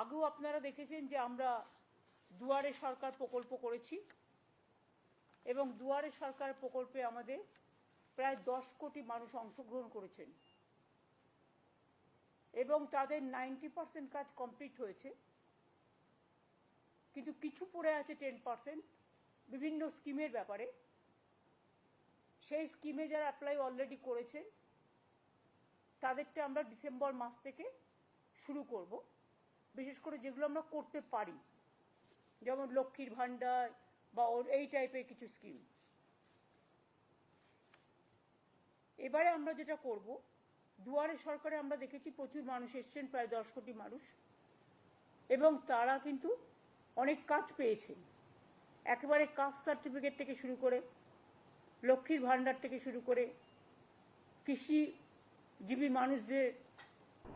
আগেও আপনারা দেখেছেন যে আমরা দুয়ারে সরকার প্রকল্প করেছি এবং দুয়ারে সরকার প্রকল্পে আমাদের প্রায় দশ কোটি মানুষ অংশগ্রহণ করেছেন। এবং তাদের নাইনটি পার্সেন্ট কাজ কমপ্লিট হয়েছে। কিন্তু কিছু পড়ে আছে টেন পার্সেন্ট বিভিন্ন স্কিমের ব্যাপারে। সেই স্কিমে যারা অ্যাপ্লাই অলরেডি করেছেন তাদেরটা আমরা ডিসেম্বর মাস থেকে শুরু করব। বিশেষ করে যেগুলো আমরা করতে পারি। যেমন লক্ষ্মীর ভাণ্ডার বা ওর- এই টাইপের কিছু স্কিম এবারে আমরা যেটা করব, দুয়ারে সরকারে আমরা দেখেছি প্রচুর মানুষ এসছেন, প্রায় দশ কোটি মানুষ। এবং তারা কিন্তু অনেক কাজ পেয়েছেন একেবারে কাস্ট সার্টিফিকেট থেকে শুরু করে, লক্ষ্মীর ভাণ্ডার থেকে শুরু করে, কৃষিজীবী মানুষদের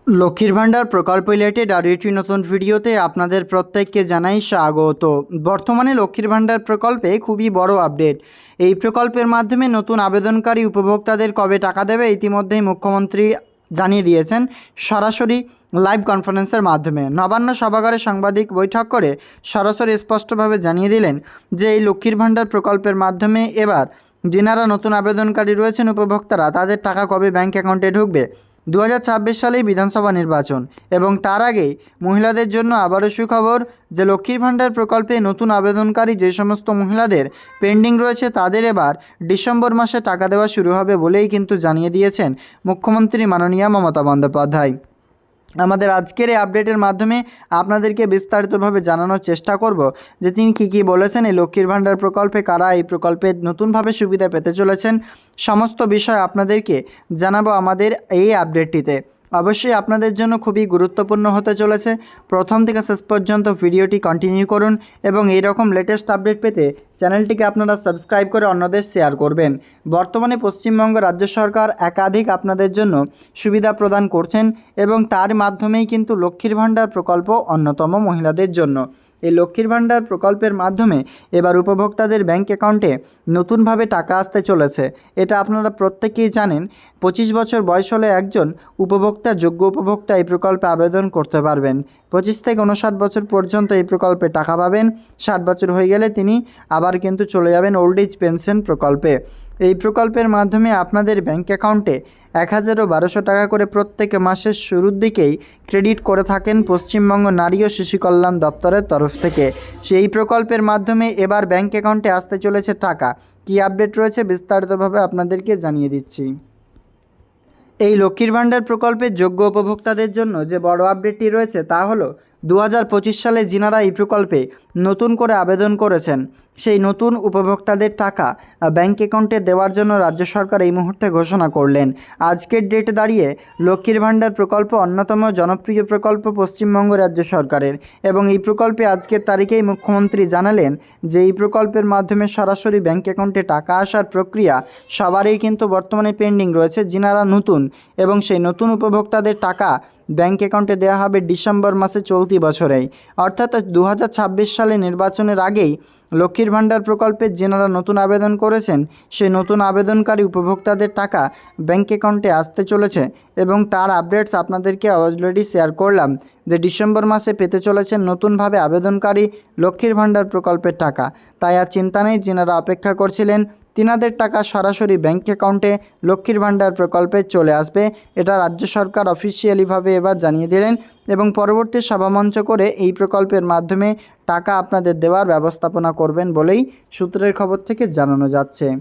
লক্ষ্মীর ভাণ্ডার, প্রকল্প রিলেটেড আরও একটি নতুন ভিডিওতে আপনাদের প্রত্যেককে জানাই স্বাগত। বর্তমানে লক্ষ্মীর ভাণ্ডার প্রকল্পে খুবই বড় আপডেট। এই প্রকল্পের মাধ্যমে নতুন আবেদনকারী উপভোক্তাদের কবে টাকা দেবে ইতিমধ্যেই মুখ্যমন্ত্রী জানিয়ে দিয়েছেন সরাসরি লাইভ কনফারেন্সের মাধ্যমে। নবান্ন সভাগারে সাংবাদিক বৈঠক করে সরাসরি স্পষ্টভাবে জানিয়ে দিলেন যে এই লক্ষ্মীর ভাণ্ডার প্রকল্পের মাধ্যমে এবার যেনারা নতুন আবেদনকারী রয়েছেন, উপভোক্তারা তাদের টাকা কবে ব্যাংক অ্যাকাউন্টে ঢুকবে দু হাজার ছাব্বিশ সালেই বিধানসভা নির্বাচন এবং তার আগেই মহিলাদের জন্য আবারও সুখবর যে লক্ষ্মীর ভাণ্ডার প্রকল্পে নতুন আবেদনকারী যে সমস্ত মহিলাদের পেন্ডিং রয়েছে তাদের এবার ডিসেম্বর মাসে টাকা দেওয়া শুরু হবে বলেই কিন্তু জানিয়ে দিয়েছেন মুখ্যমন্ত্রী মাননীয়া মমতা বন্দ্যোপাধ্যায়। আমাদের আজকের এই আপডেটের মাধ্যমে আপনাদেরকে বিস্তারিতভাবে জানানোর চেষ্টা করব যে তিনি কী কী বলেছেন, এই লক্ষ্মীর ভাণ্ডার প্রকল্পে কারা এই প্রকল্পে নতুনভাবে সুবিধা পেতে চলেছেন, সমস্ত বিষয় আপনাদেরকে জানাব আমাদের এই আপডেটটিতে অবশ্যই আপনাদের জন্য খুবই গুরুত্বপূর্ণ হতে চলেছে। প্রথম থেকে শেষ পর্যন্ত ভিডিওটি কন্টিনিউ করুন এবং এই রকম লেটেস্ট আপডেট পেতে চ্যানেলটিকে আপনারা সাবস্ক্রাইব করে অন্যদের শেয়ার করবেন। বর্তমানে পশ্চিমবঙ্গ রাজ্য সরকার একাধিক আপনাদের জন্য সুবিধা প্রদান করছেন এবং তার মাধ্যমেই কিন্তু লক্ষ্মীর ভাণ্ডার প্রকল্প অন্যতম মহিলাদের জন্য। এই লক্ষ্মীর ভাণ্ডার প্রকল্পের মাধ্যমে এবার উপভোক্তাদের ব্যাংক অ্যাকাউন্টে নতুনভাবে টাকা আসতে চলেছে। এটা আপনারা প্রত্যেকেই জানেন, পঁচিশ বছর বয়স হলে একজন উপভোক্তা, যোগ্য উপভোক্তা এই প্রকল্পে আবেদন করতে পারবেন। পঁচিশ থেকে উনষাট বছর পর্যন্ত এই প্রকল্পে টাকা পাবেন, ষাট বছর হয়ে গেলে তিনি আবার কিন্তু চলে যাবেন ওল্ড এজ পেনশন প্রকল্পে। এই প্রকল্পের মাধ্যমে আপনাদের ব্যাংক অ্যাকাউন্টে এক হাজারও বারোশো টাকা করে প্রত্যেক মাসের শুরুর দিকেই ক্রেডিট করে থাকেন পশ্চিমবঙ্গ নারী ও শিশু কল্যাণ দপ্তরের তরফ থেকে। সেই প্রকল্পের মাধ্যমে এবার ব্যাংক অ্যাকাউন্টে আসতে চলেছে টাকা। কী আপডেট রয়েছে বিস্তারিতভাবে আপনাদেরকে জানিয়ে দিচ্ছি। এই লক্ষ্মীর ভাণ্ডার প্রকল্পের যোগ্য উপভোক্তাদের জন্য যে বড় আপডেটটি রয়েছে তা হলো দু হাজার পঁচিশ সালে যিনারা এই প্রকল্পে নতুন করে আবেদন করেছেন। সেই নতুন উপভোক্তাদের টাকা ব্যাংক অ্যাকাউন্টে দেওয়ার জন্য রাজ্য সরকার এই মুহূর্তে ঘোষণা করলেন। আজকের ডেট দাঁড়িয়ে লক্ষ্মীর ভাণ্ডার প্রকল্প অন্যতম জনপ্রিয় প্রকল্প পশ্চিমবঙ্গ রাজ্য সরকারের এবং এই প্রকল্পে আজকের তারিখেই মুখ্যমন্ত্রী জানালেন যে এই প্রকল্পের মাধ্যমে সরাসরি ব্যাংক অ্যাকাউন্টে টাকা আসার প্রক্রিয়া সবারই কিন্তু বর্তমানে পেন্ডিং রয়েছে। যিনারা নতুন এবং সেই নতুন উপভোক্তাদের টাকা ব্যাংক অ্যাকাউন্টে দেওয়া হবে ডিসেম্বর মাসে চলতি বছরেই অর্থাৎ দু হাজার ছাব্বিশ সালে নির্বাচনের আগেই লক্ষ্মীর ভাণ্ডার প্রকল্পে যেনারা নতুন আবেদন করেছেন, সেই নতুন আবেদনকারী উপভোক্তাদের টাকা ব্যাংক অ্যাকাউন্টে আসতে চলেছে এবং তার আপডেটস আপনাদেরকে অলরেডি শেয়ার করলাম যে ডিসেম্বর মাসে পেতে চলেছেন নতুনভাবে আবেদনকারী লক্ষ্মীর ভাণ্ডার প্রকল্পের টাকা। তাই আর চিন্তা নেই, যেনারা অপেক্ষা করছিলেন তিনাদের টাকা সরাসরি ব্যাঙ্ক অ্যাকাউন্টে লক্ষ্মীর ভাণ্ডার প্রকল্পে চলে আসবে। এটা রাজ্য সরকার অফিসিয়ালিভাবে এবার জানিয়ে দিলেন এবং পরবর্তী সভামঞ্চ করে এই প্রকল্পের মাধ্যমে টাকা আপনাদের দেওয়ার ব্যবস্থাপনা করবেন বলেই সূত্রের খবর থেকে জানানো যাচ্ছে।